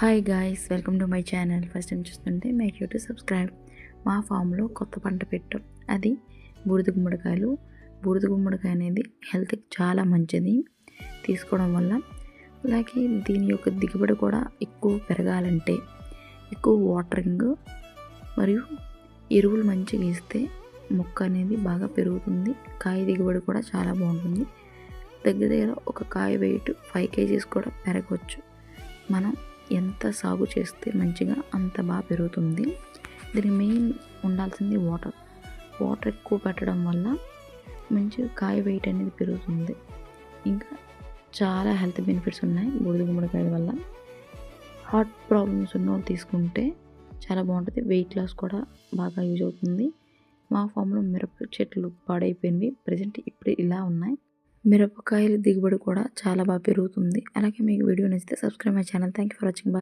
Hi guys welcome to my channel first time చూస్తుంటే make you to subscribe మా ఫామ్లో కొత్త పంట పెట్టాం. అది బూడిద గుమ్మడికాయలు. బూడిద గుమ్మడికాయ అనేది హెల్త్కి చాలా మంచిది. తీసుకోవడం వల్ల అలాగే దీని యొక్క దిగుబడి కూడా ఎక్కువ పెరగాలంటే ఎక్కువ వాటరింగ్ మరియు ఎరువులు మంచిగా ఇస్తే మొక్క అనేది బాగా పెరుగుతుంది. కాయ దిగుబడి కూడా చాలా బాగుంటుంది. దగ్గర దగ్గర ఒక కాయ వెయిట్ ఫైవ్ కేజీస్ కూడా పెరగవచ్చు. మనం ఎంత సాగు చేస్తే మంచిగా అంత బాగా పెరుగుతుంది. దీనికి మెయిన్ ఉండాల్సింది వాటర్ వాటర్ ఎక్కువ పెట్టడం వల్ల మంచిగా కాయ వెయిట్ అనేది పెరుగుతుంది. ఇంకా చాలా హెల్త్ బెనిఫిట్స్ ఉన్నాయి బూడిద గుమ్మడికాయల వల్ల. హార్ట్ ప్రాబ్లమ్స్ ఉన్న వాళ్ళు తీసుకుంటే చాలా బాగుంటుంది. వెయిట్ లాస్ కూడా బాగా యూజ్ అవుతుంది. మా ఫామ్లో మిరప చెట్లు పాడైపోయినవి. ప్రజెంట్ ఇప్పుడు ఇలా ఉన్నాయి. మిరపకాయల దిగుబడి కూడా చాలా బాగా పెరుగుతుంది. అలాగే మీకు వీడియో నచ్చితే subscribe my channel thank you for watching bye